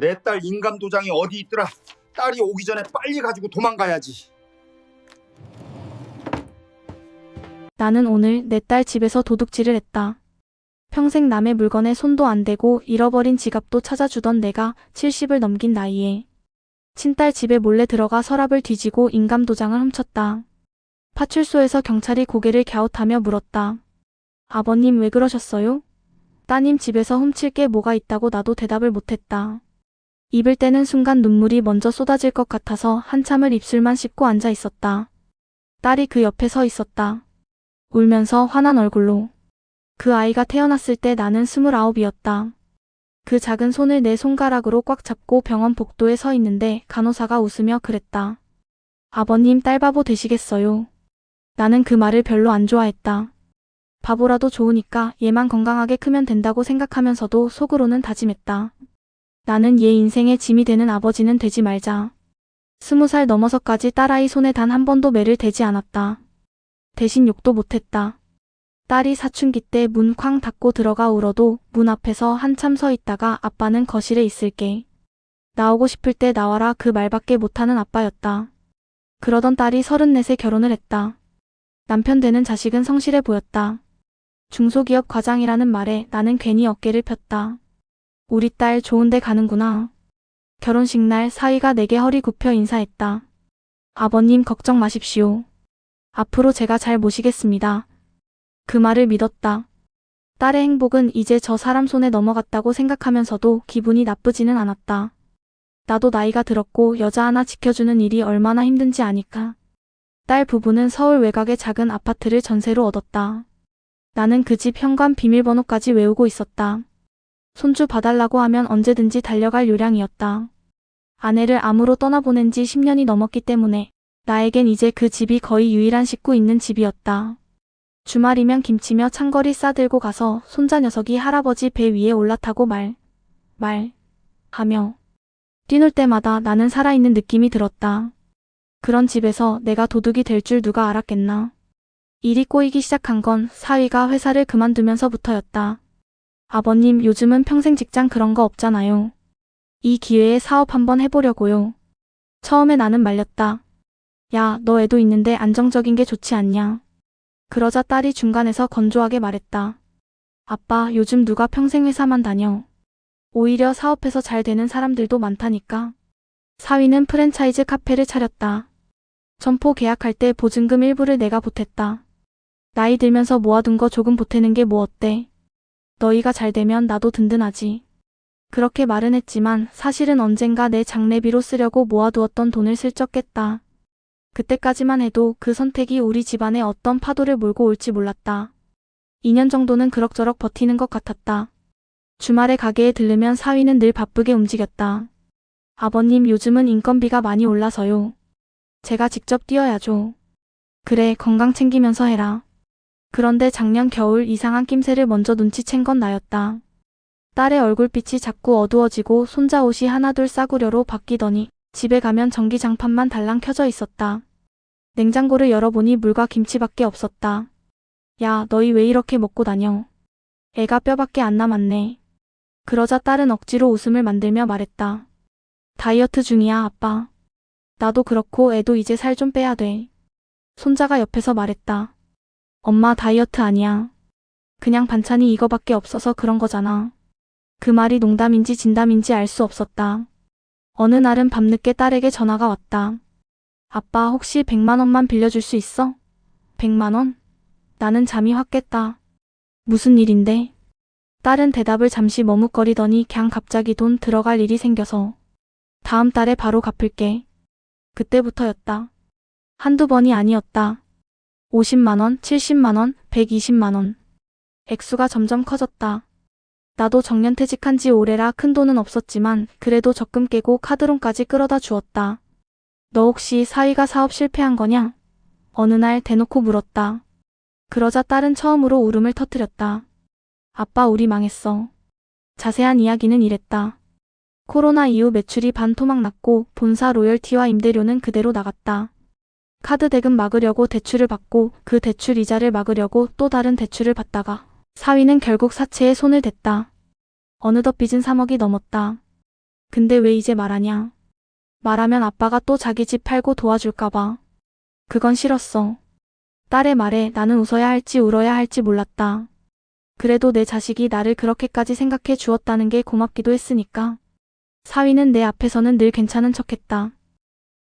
내 딸 인감 도장이 어디 있더라? 딸이 오기 전에 빨리 가지고 도망가야지. 나는 오늘 내 딸 집에서 도둑질을 했다. 평생 남의 물건에 손도 안 대고 잃어버린 지갑도 찾아주던 내가 70을 넘긴 나이에 친딸 집에 몰래 들어가 서랍을 뒤지고 인감 도장을 훔쳤다. 파출소에서 경찰이 고개를 갸웃하며 물었다. 아버님 왜 그러셨어요? 따님 집에서 훔칠 게 뭐가 있다고 나도 대답을 못했다. 입을 떼는 순간 눈물이 먼저 쏟아질 것 같아서 한참을 입술만 씹고 앉아 있었다. 딸이 그 옆에 서 있었다. 울면서 화난 얼굴로. 그 아이가 태어났을 때 나는 스물아홉이었다. 그 작은 손을 내 손가락으로 꽉 잡고 병원 복도에 서 있는데 간호사가 웃으며 그랬다. 아버님 딸 바보 되시겠어요. 나는 그 말을 별로 안 좋아했다. 바보라도 좋으니까 얘만 건강하게 크면 된다고 생각하면서도 속으로는 다짐했다. 나는 얘 인생의 짐이 되는 아버지는 되지 말자. 스무 살 넘어서까지 딸아이 손에 단 한 번도 매를 대지 않았다. 대신 욕도 못했다. 딸이 사춘기 때 문 쾅 닫고 들어가 울어도 문 앞에서 한참 서 있다가 아빠는 거실에 있을게. 나오고 싶을 때 나와라 그 말밖에 못하는 아빠였다. 그러던 딸이 서른넷에 결혼을 했다. 남편 되는 자식은 성실해 보였다. 중소기업 과장이라는 말에 나는 괜히 어깨를 폈다. 우리 딸 좋은 데 가는구나. 결혼식 날 사위가 내게 허리 굽혀 인사했다. 아버님 걱정 마십시오. 앞으로 제가 잘 모시겠습니다. 그 말을 믿었다. 딸의 행복은 이제 저 사람 손에 넘어갔다고 생각하면서도 기분이 나쁘지는 않았다. 나도 나이가 들었고 여자 하나 지켜주는 일이 얼마나 힘든지 아니까. 딸 부부는 서울 외곽의 작은 아파트를 전세로 얻었다. 나는 그 집 현관 비밀번호까지 외우고 있었다. 손주 봐달라고 하면 언제든지 달려갈 요량이었다. 아내를 암으로 떠나보낸 지 10년이 넘었기 때문에 나에겐 이제 그 집이 거의 유일한 식구 있는 집이었다. 주말이면 김치며 창거리 싸들고 가서 손자 녀석이 할아버지 배 위에 올라타고 말, 말, 하며 뛰놀 때마다 나는 살아있는 느낌이 들었다. 그런 집에서 내가 도둑이 될 줄 누가 알았겠나. 일이 꼬이기 시작한 건 사위가 회사를 그만두면서부터였다. 아버님 요즘은 평생 직장 그런 거 없잖아요. 이 기회에 사업 한번 해보려고요. 처음에 나는 말렸다. 야, 너 애도 있는데 안정적인 게 좋지 않냐. 그러자 딸이 중간에서 건조하게 말했다. 아빠, 요즘 누가 평생 회사만 다녀. 오히려 사업해서 잘 되는 사람들도 많다니까. 사위는 프랜차이즈 카페를 차렸다. 점포 계약할 때 보증금 일부를 내가 보탰다. 나이 들면서 모아둔 거 조금 보태는 게 뭐 어때? 너희가 잘 되면 나도 든든하지. 그렇게 말은 했지만 사실은 언젠가 내 장례비로 쓰려고 모아두었던 돈을 슬쩍 깼다. 그때까지만 해도 그 선택이 우리 집안에 어떤 파도를 몰고 올지 몰랐다. 2년 정도는 그럭저럭 버티는 것 같았다. 주말에 가게에 들르면 사위는 늘 바쁘게 움직였다. 아버님 요즘은 인건비가 많이 올라서요. 제가 직접 뛰어야죠. 그래, 건강 챙기면서 해라. 그런데 작년 겨울 이상한 낌새를 먼저 눈치챈 건 나였다. 딸의 얼굴빛이 자꾸 어두워지고 손자 옷이 하나둘 싸구려로 바뀌더니 집에 가면 전기장판만 달랑 켜져 있었다. 냉장고를 열어보니 물과 김치밖에 없었다. 야, 너희 왜 이렇게 먹고 다녀? 애가 뼈밖에 안 남았네. 그러자 딸은 억지로 웃음을 만들며 말했다. 다이어트 중이야, 아빠. 나도 그렇고 애도 이제 살 좀 빼야 돼. 손자가 옆에서 말했다. 엄마 다이어트 아니야. 그냥 반찬이 이거밖에 없어서 그런 거잖아. 그 말이 농담인지 진담인지 알 수 없었다. 어느 날은 밤늦게 딸에게 전화가 왔다. 아빠 혹시 100만 원만 빌려줄 수 있어? 100만 원? 나는 잠이 확 깼다. 무슨 일인데? 딸은 대답을 잠시 머뭇거리더니 그냥 갑자기 돈 들어갈 일이 생겨서. 다음 달에 바로 갚을게. 그때부터였다. 한두 번이 아니었다. 50만원, 70만원, 120만원. 액수가 점점 커졌다. 나도 정년퇴직한 지 오래라 큰 돈은 없었지만 그래도 적금 깨고 카드론까지 끌어다 주었다. 너 혹시 사위가 사업 실패한 거냐? 어느 날 대놓고 물었다. 그러자 딸은 처음으로 울음을 터뜨렸다. 아빠 우리 망했어. 자세한 이야기는 이랬다. 코로나 이후 매출이 반토막 났고 본사 로열티와 임대료는 그대로 나갔다. 카드 대금 막으려고 대출을 받고 그 대출 이자를 막으려고 또 다른 대출을 받다가 사위는 결국 사채에 손을 댔다. 어느덧 빚은 3억이 넘었다. 근데 왜 이제 말하냐? 말하면 아빠가 또 자기 집 팔고 도와줄까봐. 그건 싫었어. 딸의 말에 나는 웃어야 할지 울어야 할지 몰랐다. 그래도 내 자식이 나를 그렇게까지 생각해 주었다는 게 고맙기도 했으니까. 사위는 내 앞에서는 늘 괜찮은 척했다.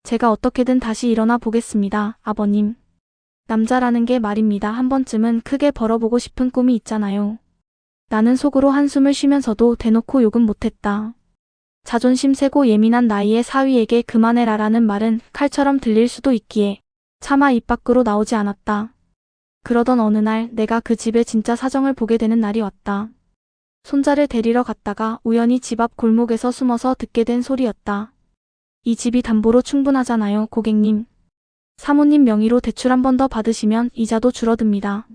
제가 어떻게든 다시 일어나 보겠습니다, 아버님. 남자라는 게 말입니다. 한 번쯤은 크게 벌어보고 싶은 꿈이 있잖아요. 나는 속으로 한숨을 쉬면서도 대놓고 욕은 못했다. 자존심 세고 예민한 나이에 사위에게 그만해라라는 말은 칼처럼 들릴 수도 있기에 차마 입 밖으로 나오지 않았다. 그러던 어느 날 내가 그 집의 진짜 사정을 보게 되는 날이 왔다. 손자를 데리러 갔다가 우연히 집 앞 골목에서 숨어서 듣게 된 소리였다. 이 집이 담보로 충분하잖아요, 고객님. 사모님 명의로 대출 한 번 더 받으시면 이자도 줄어듭니다.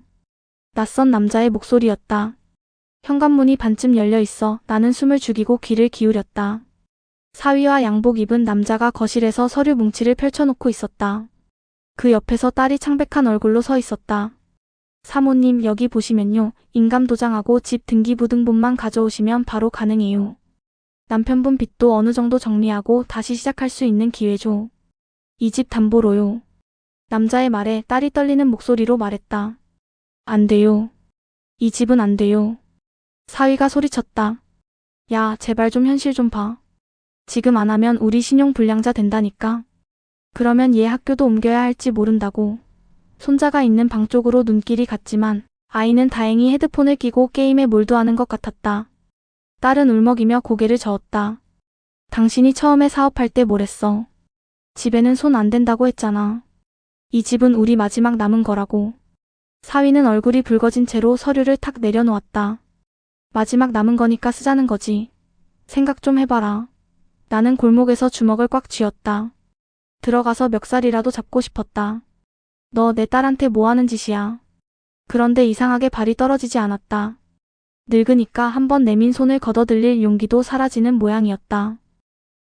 낯선 남자의 목소리였다. 현관문이 반쯤 열려 있어 나는 숨을 죽이고 귀를 기울였다. 사위와 양복 입은 남자가 거실에서 서류 뭉치를 펼쳐놓고 있었다. 그 옆에서 딸이 창백한 얼굴로 서 있었다. 사모님 여기 보시면요. 인감 도장하고 집 등기부등본만 가져오시면 바로 가능해요. 남편분 빚도 어느 정도 정리하고 다시 시작할 수 있는 기회죠. 이 집 담보로요. 남자의 말에 딸이 떨리는 목소리로 말했다. 안 돼요. 이 집은 안 돼요. 사위가 소리쳤다. 야, 제발 좀 현실 좀 봐. 지금 안 하면 우리 신용 불량자 된다니까. 그러면 얘 학교도 옮겨야 할지 모른다고. 손자가 있는 방 쪽으로 눈길이 갔지만 아이는 다행히 헤드폰을 끼고 게임에 몰두하는 것 같았다. 딸은 울먹이며 고개를 저었다. 당신이 처음에 사업할 때 뭐랬어? 집에는 손 안 된다고 했잖아. 이 집은 우리 마지막 남은 거라고. 사위는 얼굴이 붉어진 채로 서류를 탁 내려놓았다. 마지막 남은 거니까 쓰자는 거지. 생각 좀 해봐라. 나는 골목에서 주먹을 꽉 쥐었다. 들어가서 멱살이라도 잡고 싶었다. 너 내 딸한테 뭐 하는 짓이야. 그런데 이상하게 발이 떨어지지 않았다. 늙으니까 한번 내민 손을 걷어들릴 용기도 사라지는 모양이었다.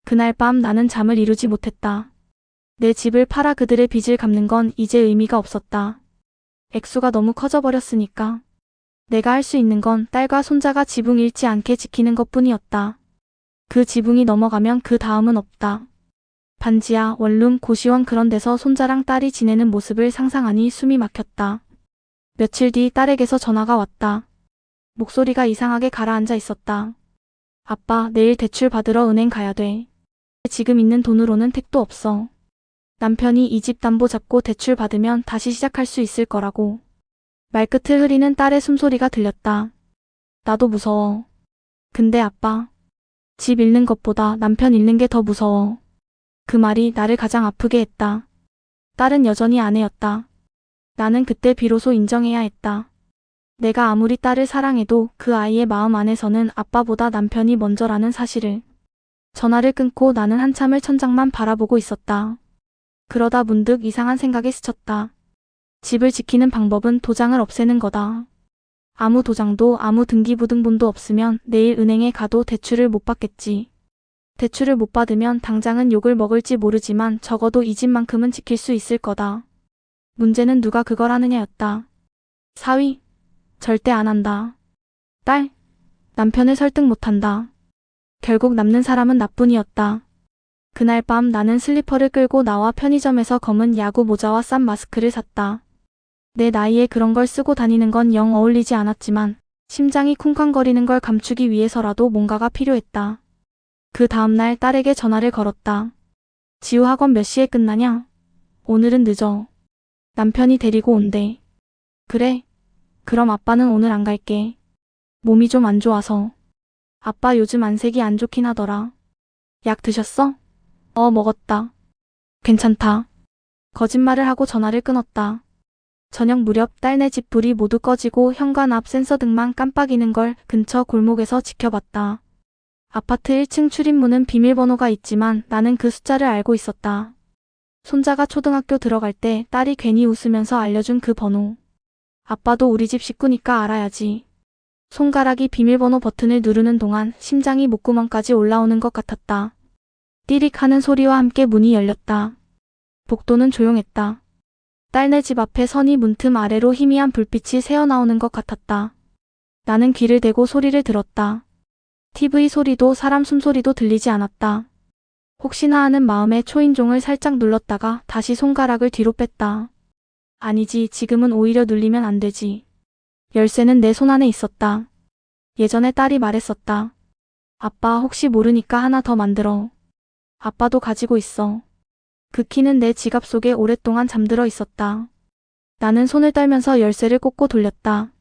그날 밤 나는 잠을 이루지 못했다. 내 집을 팔아 그들의 빚을 갚는 건 이제 의미가 없었다. 액수가 너무 커져버렸으니까. 내가 할 수 있는 건 딸과 손자가 지붕 잃지 않게 지키는 것 뿐이었다. 그 지붕이 넘어가면 그 다음은 없다. 반지하, 원룸, 고시원 그런 데서 손자랑 딸이 지내는 모습을 상상하니 숨이 막혔다. 며칠 뒤 딸에게서 전화가 왔다. 목소리가 이상하게 가라앉아 있었다. 아빠, 내일 대출 받으러 은행 가야 돼. 지금 있는 돈으로는 택도 없어. 남편이 이 집 담보 잡고 대출 받으면 다시 시작할 수 있을 거라고. 말끝을 흐리는 딸의 숨소리가 들렸다. 나도 무서워. 근데 아빠, 집 잃는 것보다 남편 잃는 게 더 무서워. 그 말이 나를 가장 아프게 했다. 딸은 여전히 아내였다. 나는 그때 비로소 인정해야 했다. 내가 아무리 딸을 사랑해도 그 아이의 마음 안에서는 아빠보다 남편이 먼저라는 사실을. 전화를 끊고 나는 한참을 천장만 바라보고 있었다. 그러다 문득 이상한 생각에 스쳤다. 집을 지키는 방법은 도장을 없애는 거다. 아무 도장도 아무 등기부등본도 없으면 내일 은행에 가도 대출을 못 받겠지. 대출을 못 받으면 당장은 욕을 먹을지 모르지만 적어도 이 집만큼은 지킬 수 있을 거다. 문제는 누가 그걸 하느냐였다. 사위, 절대 안 한다. 딸, 남편을 설득 못 한다. 결국 남는 사람은 나뿐이었다. 그날 밤 나는 슬리퍼를 끌고 나와 편의점에서 검은 야구 모자와 싼 마스크를 샀다. 내 나이에 그런 걸 쓰고 다니는 건 영 어울리지 않았지만 심장이 쿵쾅거리는 걸 감추기 위해서라도 뭔가가 필요했다. 그 다음날 딸에게 전화를 걸었다. 지우 학원 몇 시에 끝나냐? 오늘은 늦어. 남편이 데리고 온대. 그래. 그럼 아빠는 오늘 안 갈게. 몸이 좀 안 좋아서. 아빠 요즘 안색이 안 좋긴 하더라. 약 드셨어? 어, 먹었다. 괜찮다. 거짓말을 하고 전화를 끊었다. 저녁 무렵 딸네 집 불이 모두 꺼지고 현관 앞 센서 등만 깜빡이는 걸 근처 골목에서 지켜봤다. 아파트 1층 출입문은 비밀번호가 있지만 나는 그 숫자를 알고 있었다. 손자가 초등학교 들어갈 때 딸이 괜히 웃으면서 알려준 그 번호. 아빠도 우리 집 식구니까 알아야지. 손가락이 비밀번호 버튼을 누르는 동안 심장이 목구멍까지 올라오는 것 같았다. 띠릭 하는 소리와 함께 문이 열렸다. 복도는 조용했다. 딸네 집 앞에 선이 문틈 아래로 희미한 불빛이 새어나오는 것 같았다. 나는 귀를 대고 소리를 들었다. TV 소리도 사람 숨소리도 들리지 않았다. 혹시나 하는 마음에 초인종을 살짝 눌렀다가 다시 손가락을 뒤로 뺐다. 아니지, 지금은 오히려 눌리면 안 되지. 열쇠는 내 손 안에 있었다. 예전에 딸이 말했었다. 아빠 혹시 모르니까 하나 더 만들어. 아빠도 가지고 있어. 그 키는 내 지갑 속에 오랫동안 잠들어 있었다. 나는 손을 떨면서 열쇠를 꽂고 돌렸다.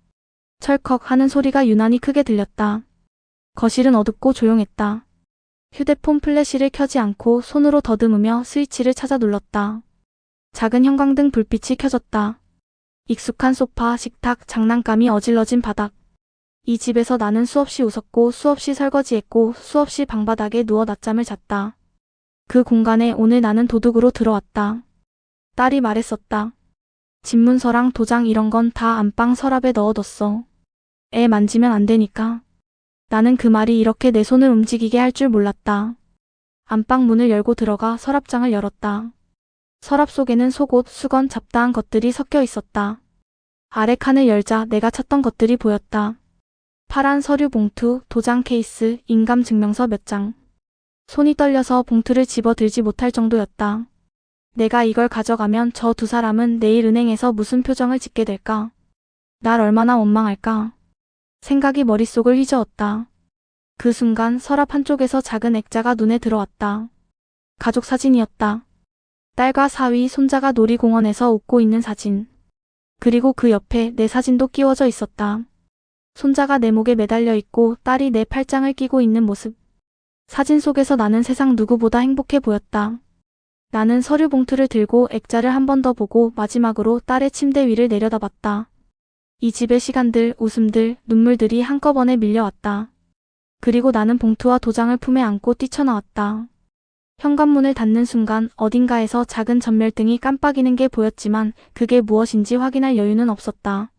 철컥 하는 소리가 유난히 크게 들렸다. 거실은 어둡고 조용했다. 휴대폰 플래시를 켜지 않고 손으로 더듬으며 스위치를 찾아 눌렀다. 작은 형광등 불빛이 켜졌다. 익숙한 소파, 식탁, 장난감이 어질러진 바닥. 이 집에서 나는 수없이 웃었고 수없이 설거지했고 수없이 방바닥에 누워 낮잠을 잤다. 그 공간에 오늘 나는 도둑으로 들어왔다. 딸이 말했었다. 집문서랑 도장 이런 건 다 안방 서랍에 넣어뒀어. 애 만지면 안 되니까. 나는 그 말이 이렇게 내 손을 움직이게 할 줄 몰랐다. 안방 문을 열고 들어가 서랍장을 열었다. 서랍 속에는 속옷, 수건, 잡다한 것들이 섞여 있었다. 아래 칸을 열자 내가 찾던 것들이 보였다. 파란 서류 봉투, 도장 케이스, 인감 증명서 몇 장. 손이 떨려서 봉투를 집어 들지 못할 정도였다. 내가 이걸 가져가면 저 두 사람은 내일 은행에서 무슨 표정을 짓게 될까? 날 얼마나 원망할까? 생각이 머릿속을 휘저었다. 그 순간 서랍 한쪽에서 작은 액자가 눈에 들어왔다. 가족 사진이었다. 딸과 사위, 손자가 놀이공원에서 웃고 있는 사진. 그리고 그 옆에 내 사진도 끼워져 있었다. 손자가 내 목에 매달려 있고 딸이 내 팔짱을 끼고 있는 모습. 사진 속에서 나는 세상 누구보다 행복해 보였다. 나는 서류 봉투를 들고 액자를 한 번 더 보고 마지막으로 딸의 침대 위를 내려다봤다. 이 집의 시간들, 웃음들, 눈물들이 한꺼번에 밀려왔다. 그리고 나는 봉투와 도장을 품에 안고 뛰쳐나왔다. 현관문을 닫는 순간 어딘가에서 작은 전멸등이 깜빡이는 게 보였지만 그게 무엇인지 확인할 여유는 없었다.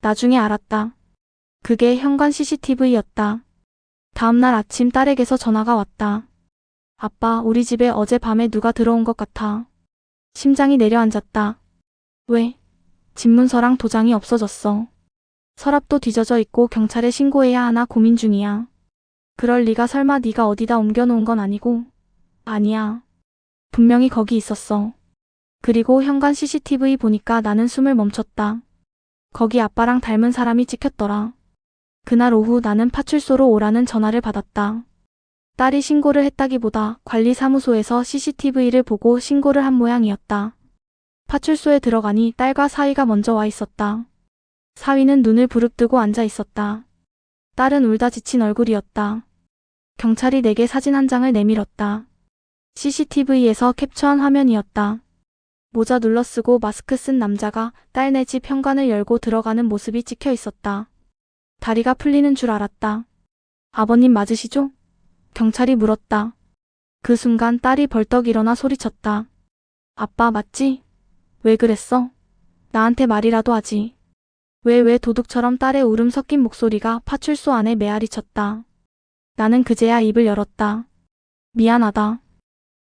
나중에 알았다. 그게 현관 CCTV였다. 다음날 아침 딸에게서 전화가 왔다. 아빠, 우리 집에 어젯밤에 누가 들어온 것 같아. 심장이 내려앉았다. 왜? 집 문서랑 도장이 없어졌어. 서랍도 뒤져져 있고 경찰에 신고해야 하나 고민 중이야. 그럴 리가 설마 네가 어디다 옮겨놓은 건 아니고? 아니야. 분명히 거기 있었어. 그리고 현관 CCTV 보니까 나는 숨을 멈췄다. 거기 아빠랑 닮은 사람이 찍혔더라. 그날 오후 나는 파출소로 오라는 전화를 받았다. 딸이 신고를 했다기보다 관리사무소에서 CCTV를 보고 신고를 한 모양이었다. 파출소에 들어가니 딸과 사위가 먼저 와 있었다. 사위는 눈을 부릅뜨고 앉아 있었다. 딸은 울다 지친 얼굴이었다. 경찰이 내게 사진 한 장을 내밀었다. CCTV에서 캡처한 화면이었다. 모자 눌러쓰고 마스크 쓴 남자가 딸네 집 현관을 열고 들어가는 모습이 찍혀 있었다. 다리가 풀리는 줄 알았다. 아버님 맞으시죠? 경찰이 물었다. 그 순간 딸이 벌떡 일어나 소리쳤다. 아빠 맞지? 왜 그랬어? 나한테 말이라도 하지. 왜 왜 도둑처럼 딸의 울음 섞인 목소리가 파출소 안에 메아리 쳤다. 나는 그제야 입을 열었다. 미안하다.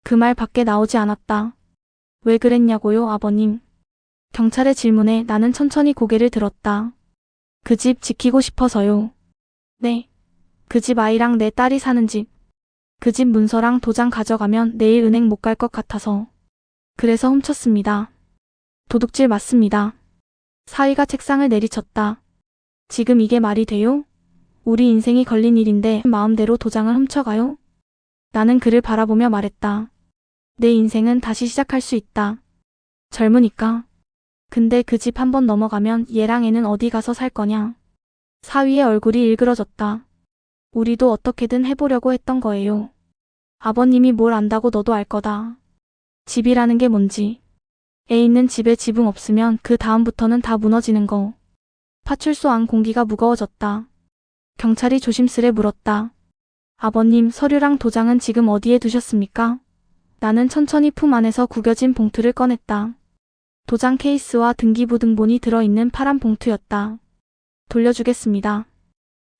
그 말 밖에 나오지 않았다. 왜 그랬냐고요, 아버님. 경찰의 질문에 나는 천천히 고개를 들었다. 그 집 지키고 싶어서요. 네. 그 집 아이랑 내 딸이 사는 집. 그 집 문서랑 도장 가져가면 내일 은행 못 갈 것 같아서. 그래서 훔쳤습니다. 도둑질 맞습니다. 사위가 책상을 내리쳤다. 지금 이게 말이 돼요? 우리 인생이 걸린 일인데 마음대로 도장을 훔쳐가요? 나는 그를 바라보며 말했다. 내 인생은 다시 시작할 수 있다. 젊으니까. 근데 그 집 한 번 넘어가면 얘랑 애는 어디 가서 살 거냐? 사위의 얼굴이 일그러졌다. 우리도 어떻게든 해보려고 했던 거예요. 아버님이 뭘 안다고 너도 알 거다. 집이라는 게 뭔지. 애 있는 집에 지붕 없으면 그 다음부터는 다 무너지는 거. 파출소 안 공기가 무거워졌다. 경찰이 조심스레 물었다. 아버님 서류랑 도장은 지금 어디에 두셨습니까? 나는 천천히 품 안에서 구겨진 봉투를 꺼냈다. 도장 케이스와 등기부 등본이 들어있는 파란 봉투였다. 돌려주겠습니다.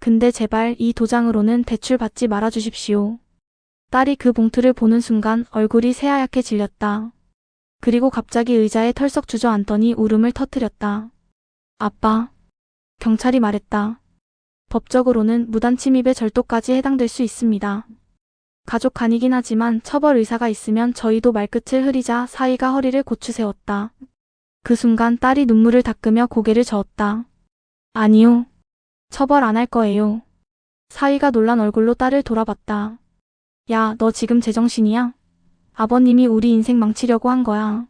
근데 제발 이 도장으로는 대출 받지 말아 주십시오. 딸이 그 봉투를 보는 순간 얼굴이 새하얗게 질렸다. 그리고 갑자기 의자에 털썩 주저앉더니 울음을 터뜨렸다. 아빠. 경찰이 말했다. 법적으로는 무단 침입의 절도까지 해당될 수 있습니다. 가족 간이긴 하지만 처벌 의사가 있으면 저희도 말끝을 흐리자 사위가 허리를 고추 세웠다. 그 순간 딸이 눈물을 닦으며 고개를 저었다. 아니요. 처벌 안 할 거예요. 사위가 놀란 얼굴로 딸을 돌아봤다. 야, 너 지금 제정신이야? 아버님이 우리 인생 망치려고 한 거야.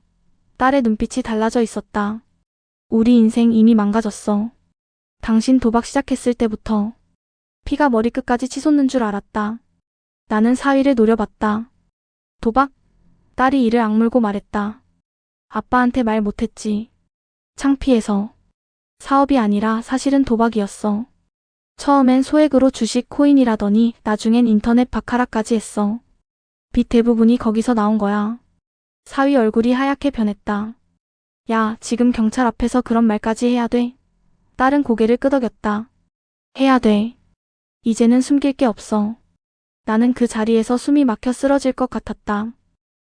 딸의 눈빛이 달라져 있었다. 우리 인생 이미 망가졌어. 당신 도박 시작했을 때부터 피가 머리끝까지 치솟는 줄 알았다. 나는 사위를 노려봤다. 도박? 딸이 이를 악물고 말했다. 아빠한테 말 못했지. 창피해서. 사업이 아니라 사실은 도박이었어. 처음엔 소액으로 주식 코인이라더니 나중엔 인터넷 바카라까지 했어. 빚 대부분이 거기서 나온 거야. 사위 얼굴이 하얗게 변했다. 야, 지금 경찰 앞에서 그런 말까지 해야 돼? 딸은 고개를 끄덕였다. 해야 돼. 이제는 숨길 게 없어. 나는 그 자리에서 숨이 막혀 쓰러질 것 같았다.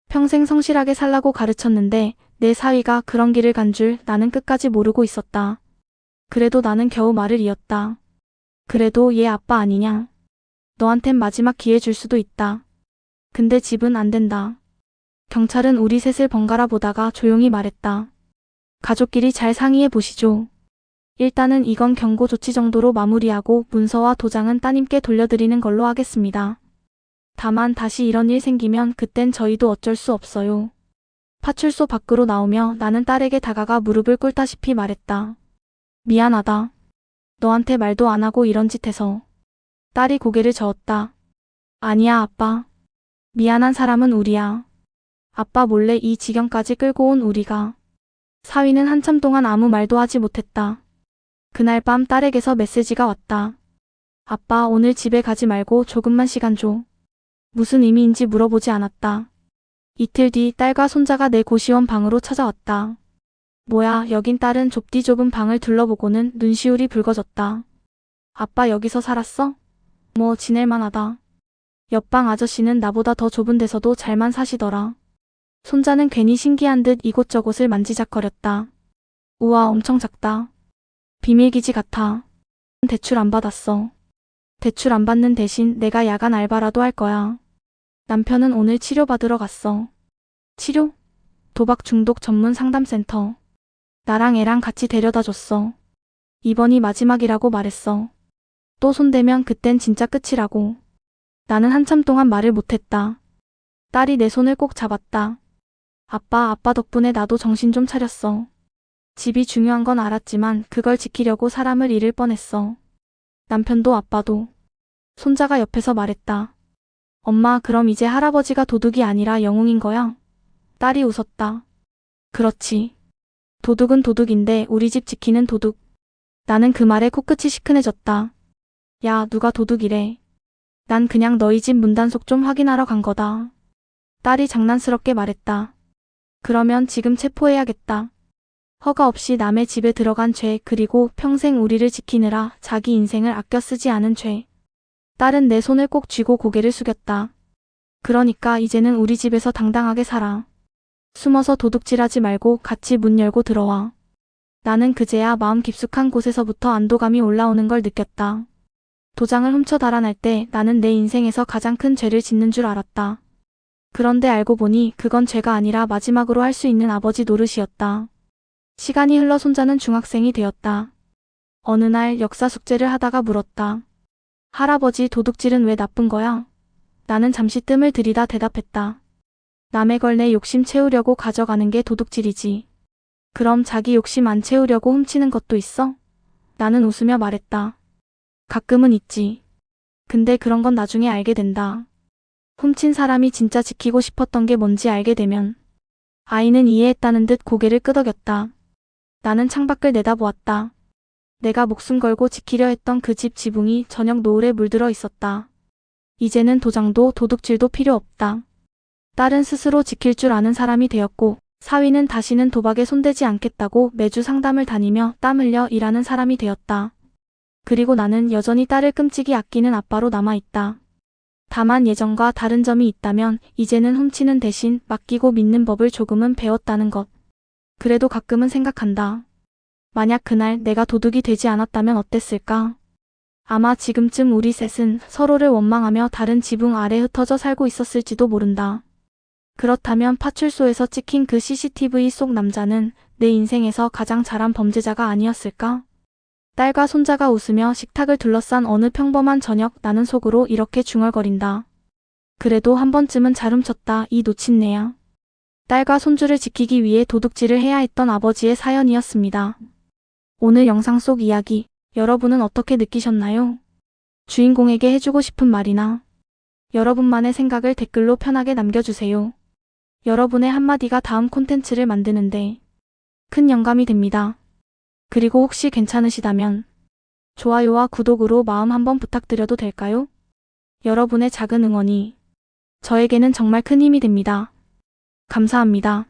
평생 성실하게 살라고 가르쳤는데 내 사위가 그런 길을 간 줄 나는 끝까지 모르고 있었다. 그래도 나는 겨우 말을 이었다. 그래도 얘 아빠 아니냐. 너한텐 마지막 기회 줄 수도 있다. 근데 집은 안 된다. 경찰은 우리 셋을 번갈아 보다가 조용히 말했다. 가족끼리 잘 상의해 보시죠. 일단은 이건 경고 조치 정도로 마무리하고 문서와 도장은 따님께 돌려드리는 걸로 하겠습니다. 다만 다시 이런 일 생기면 그땐 저희도 어쩔 수 없어요. 파출소 밖으로 나오며 나는 딸에게 다가가 무릎을 꿇다시피 말했다. 미안하다. 너한테 말도 안 하고 이런 짓 해서. 딸이 고개를 저었다. 아니야, 아빠. 미안한 사람은 우리야. 아빠 몰래 이 지경까지 끌고 온 우리가. 사위는 한참 동안 아무 말도 하지 못했다. 그날 밤 딸에게서 메시지가 왔다. 아빠 오늘 집에 가지 말고 조금만 시간 줘. 무슨 의미인지 물어보지 않았다. 이틀 뒤 딸과 손자가 내 고시원 방으로 찾아왔다. 뭐야, 여긴 딸은 좁디 좁은 방을 둘러보고는 눈시울이 붉어졌다. 아빠 여기서 살았어? 뭐 지낼만 하다. 옆방 아저씨는 나보다 더 좁은 데서도 잘만 사시더라. 손자는 괜히 신기한 듯 이곳저곳을 만지작거렸다. 우와, 엄청 작다. 비밀기지 같아. 대출 안 받았어. 대출 안 받는 대신 내가 야간 알바라도 할 거야. 남편은 오늘 치료받으러 갔어. 치료? 도박 중독 전문 상담센터. 나랑 애랑 같이 데려다 줬어. 이번이 마지막이라고 말했어. 또 손대면 그땐 진짜 끝이라고. 나는 한참 동안 말을 못했다. 딸이 내 손을 꼭 잡았다. 아빠, 아빠 덕분에 나도 정신 좀 차렸어. 집이 중요한 건 알았지만 그걸 지키려고 사람을 잃을 뻔했어. 남편도 아빠도. 손자가 옆에서 말했다. 엄마, 그럼 이제 할아버지가 도둑이 아니라 영웅인 거야? 딸이 웃었다. 그렇지. 도둑은 도둑인데 우리 집 지키는 도둑. 나는 그 말에 코끝이 시큰해졌다. 야, 누가 도둑이래. 난 그냥 너희 집 문단속 좀 확인하러 간 거다. 딸이 장난스럽게 말했다. 그러면 지금 체포해야겠다. 허가 없이 남의 집에 들어간 죄 그리고 평생 우리를 지키느라 자기 인생을 아껴 쓰지 않은 죄. 딸은 내 손을 꼭 쥐고 고개를 숙였다. 그러니까 이제는 우리 집에서 당당하게 살아. 숨어서 도둑질하지 말고 같이 문 열고 들어와. 나는 그제야 마음 깊숙한 곳에서부터 안도감이 올라오는 걸 느꼈다. 도장을 훔쳐 달아날 때 나는 내 인생에서 가장 큰 죄를 짓는 줄 알았다. 그런데 알고 보니 그건 죄가 아니라 마지막으로 할 수 있는 아버지 노릇이었다. 시간이 흘러 손자는 중학생이 되었다. 어느 날 역사 숙제를 하다가 물었다. 할아버지 도둑질은 왜 나쁜 거야? 나는 잠시 뜸을 들이다 대답했다. 남의 걸 내 욕심 채우려고 가져가는 게 도둑질이지. 그럼 자기 욕심 안 채우려고 훔치는 것도 있어? 나는 웃으며 말했다. 가끔은 있지. 근데 그런 건 나중에 알게 된다. 훔친 사람이 진짜 지키고 싶었던 게 뭔지 알게 되면. 아이는 이해했다는 듯 고개를 끄덕였다. 나는 창밖을 내다보았다. 내가 목숨 걸고 지키려 했던 그 집 지붕이 저녁 노을에 물들어 있었다. 이제는 도장도 도둑질도 필요 없다. 딸은 스스로 지킬 줄 아는 사람이 되었고, 사위는 다시는 도박에 손대지 않겠다고 매주 상담을 다니며 땀 흘려 일하는 사람이 되었다. 그리고 나는 여전히 딸을 끔찍이 아끼는 아빠로 남아있다. 다만 예전과 다른 점이 있다면 이제는 훔치는 대신 맡기고 믿는 법을 조금은 배웠다는 것. 그래도 가끔은 생각한다. 만약 그날 내가 도둑이 되지 않았다면 어땠을까? 아마 지금쯤 우리 셋은 서로를 원망하며 다른 지붕 아래 흩어져 살고 있었을지도 모른다. 그렇다면 파출소에서 찍힌 그 CCTV 속 남자는 내 인생에서 가장 잘한 범죄자가 아니었을까? 딸과 손자가 웃으며 식탁을 둘러싼 어느 평범한 저녁 나는 속으로 이렇게 중얼거린다. 그래도 한 번쯤은 잘 훔쳤다 이 놓친내야. 딸과 손주를 지키기 위해 도둑질을 해야 했던 아버지의 사연이었습니다. 오늘 영상 속 이야기 여러분은 어떻게 느끼셨나요? 주인공에게 해주고 싶은 말이나 여러분만의 생각을 댓글로 편하게 남겨주세요. 여러분의 한마디가 다음 콘텐츠를 만드는데 큰 영감이 됩니다. 그리고 혹시 괜찮으시다면 좋아요와 구독으로 마음 한번 부탁드려도 될까요? 여러분의 작은 응원이 저에게는 정말 큰 힘이 됩니다. 감사합니다.